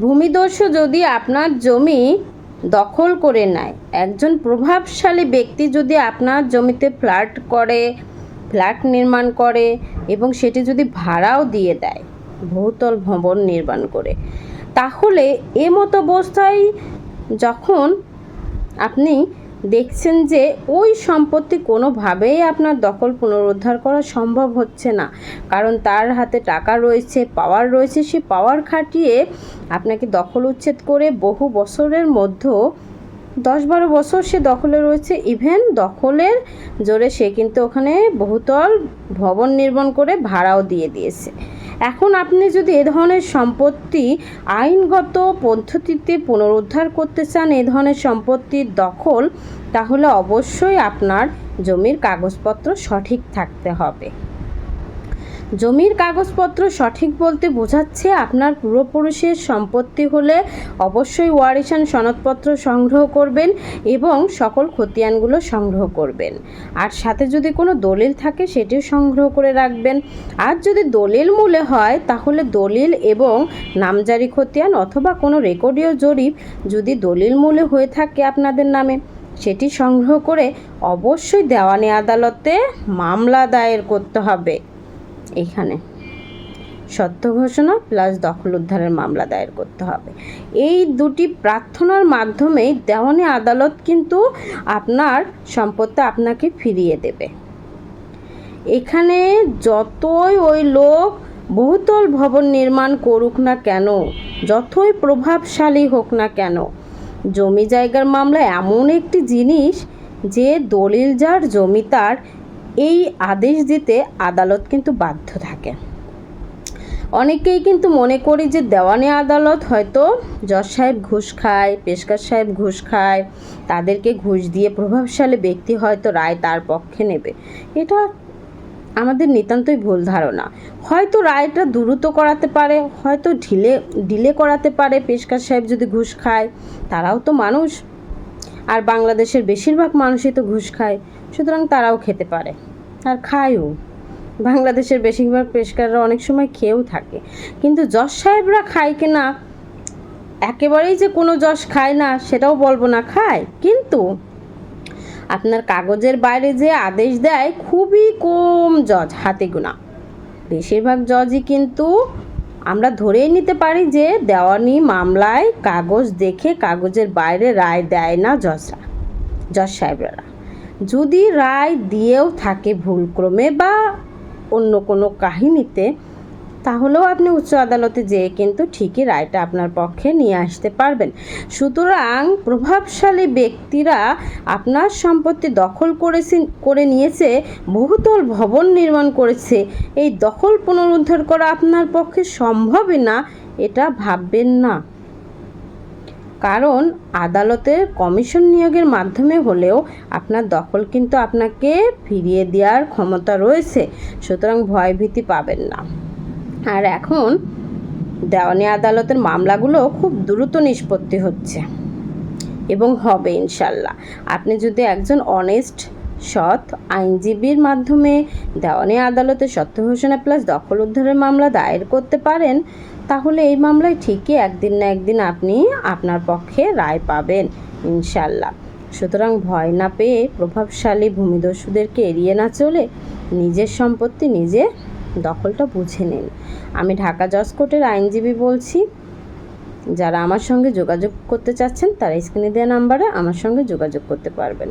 ভূমিদস্যু যদি আপনার জমি দখল করে নেয়, একজন প্রভাবশালী ব্যক্তি যদি আপনার জমিতে ফ্ল্যাট করে, ফ্ল্যাট নির্মাণ করে এবং সেটি যদি ভাড়াও দিয়ে দেয়, বহুতল ভবন নির্মাণ করে, তাহলে এ মতো অবস্থায় যখন আপনি দেখছেন যে ওই সম্পত্তি কোনোভাবেই আপনার দখল পুনরুদ্ধার করা সম্ভব হচ্ছে না। কারণ তার হাতে টাকা রয়েছে, পাওয়ার রয়েছে, সে পাওয়ার খাটিয়ে আপনাকে দখল উচ্ছেদ করে বহু বছরের মধ্যেও, দশ বারো বছর সে দখলে রয়েছে। ইভেন দখলের জোরে সে কিন্তু ওখানে বহুতল ভবন নির্মাণ করে ভাড়াও দিয়ে দিয়েছে। এখন আপনি যদি এ ধরনের সম্পত্তি আইনগত পদ্ধতিতে পুনরুদ্ধার করতে চান, এ ধরনের সম্পত্তির দখল, তাহলে অবশ্যই আপনার জমির কাগজপত্র সঠিক থাকতে হবে। জমির কাগজপত্র সঠিক বলতে বোঝাচ্ছে আপনার পূর্বপুরুষের সম্পত্তি হলে অবশ্যই ওয়ারিশান সনদপত্র সংগ্রহ করবেন এবং সকল খতিয়ানগুলো সংগ্রহ করবেন। আর সাথে যদি কোনো দলিল থাকে সেটিও সংগ্রহ করে রাখবেন। আর যদি দলিল মূলে হয় তাহলে দলিল এবং নামজারি খতিয়ান অথবা কোনো রেকর্ডীয় জরিপ যদি দলিল মূলে হয়ে থাকে আপনাদের নামে, সেটি সংগ্রহ করে অবশ্যই দেওয়ানি আদালতে মামলা দায়ের করতে হবে। এখানে সত্য ঘোষণা প্লাস দখল উদ্ধারের মামলা দায়ের করতে হবে। এই দুটি প্রার্থনার মাধ্যমেই দেওয়ানি আদালত কিন্তু আপনার সম্পত্তি আপনাকে ফিরিয়ে দেবে। এখানে যতই ওই লোক বহুতল ভবন নির্মাণ করুক না কেন, যতই প্রভাবশালী হোক না কেন, জমি জায়গার মামলা এমন একটি জিনিস যে দলিল যার, জমি তার এই আদেশ দিতে আদালত কিন্তু বাধ্য থাকে। অনেকেই কিন্তু মনে করি যে দেওয়ানি আদালত হয়তো জজ সাহেব ঘুষ খায়, পেশকার সাহেব ঘুষ খায়, তাদেরকে ঘুষ দিয়ে প্রভাবশালী ব্যক্তি হয়তো রায় তার পক্ষে নেবে। এটা আমাদের নিতান্তই ভুল ধারণা। হয়তো রায়টা দ্রুত করাতে পারে, হয়তো ঢিলে, ডিলে করাতে পারে, পেশকার সাহেব যদি ঘুষ খায়, তারাও তো মানুষ। আর বাংলাদেশের বেশিরভাগ মানুষই তো ঘুষ খায়। সুতরাং তারাও খেতে পারে। আর খায়ও। বাংলাদেশের বেশিরভাগ পেশকাররা অনেক সময় খেয়েও থাকে। কিন্তু জজ সাহেবরা খায় কি না, একেবারেই যে কোনো জজ খায় না, সেটাও বলব না, খায়। কিন্তু আপনার কাগজের বাইরে যে আদেশ দেয়, খুবই কম জজ হাতে গোনা। বেশিরভাগ জজই কিন্তু আমরা ধরেই নিতে পারি যে দেওয়ানি মামলায় কাগজ দেখে কাগজের বাইরে রায় দেয় না জজরা জজ সাহেবরা। যদি রায় দিয়েও থাকে ভুলক্রমে বা অন্য কোনো কাহিনীতে, তাহলেও আপনি উচ্চ আদালতে যেয়ে কিন্তু ঠিকই রায়টা আপনার পক্ষে নিয়ে আসতে পারবেন। সুতরাং প্রভাবশালী ব্যক্তিরা আপনার সম্পত্তি দখল করেছে, করে নিয়েছে, বহুতল ভবন নির্মাণ করেছে, এই দখল পুনরুদ্ধার করা আপনার পক্ষে সম্ভবই না, এটা ভাববেন না। কারণ আদালতের কমিশন নিয়োগের মাধ্যমে হলেও আপনার দখল কিন্তু আপনাকে ফিরিয়ে দেওয়ার ক্ষমতা রয়েছে। সুতরাং ভয়ভীতি পাবেন না। আর এখন দেওয়ানি আদালতের মামলাগুলো খুব দ্রুত নিষ্পত্তি হচ্ছে। এবং হবে ইনশাল্লাহ। আপনি যদি একজন অনেস্ট সৎ আইনজীবীর মাধ্যমে দেওয়ানি আদালতে সত্য ঘোষণা প্লাস দখল উদ্ধারের মামলা দায়ের করতে পারেন, তাহলে এই মামলায় ঠিকই একদিন না একদিন আপনি আপনার পক্ষে রায় পাবেন ইনশাল্লাহ সুতরাং ভয় না পেয়ে প্রভাবশালী ভূমিদস্যুদেরকে এড়িয়ে না চলে নিজের সম্পত্তি নিজে দখলটা বুঝে নিন। আমি ঢাকা জজ কোর্টের আইনজীবী বলছি, যারা আমার সঙ্গে যোগাযোগ করতে চাচ্ছেন তারা স্ক্রিনে দেওয়া নাম্বারে আমার সঙ্গে যোগাযোগ করতে পারবেন।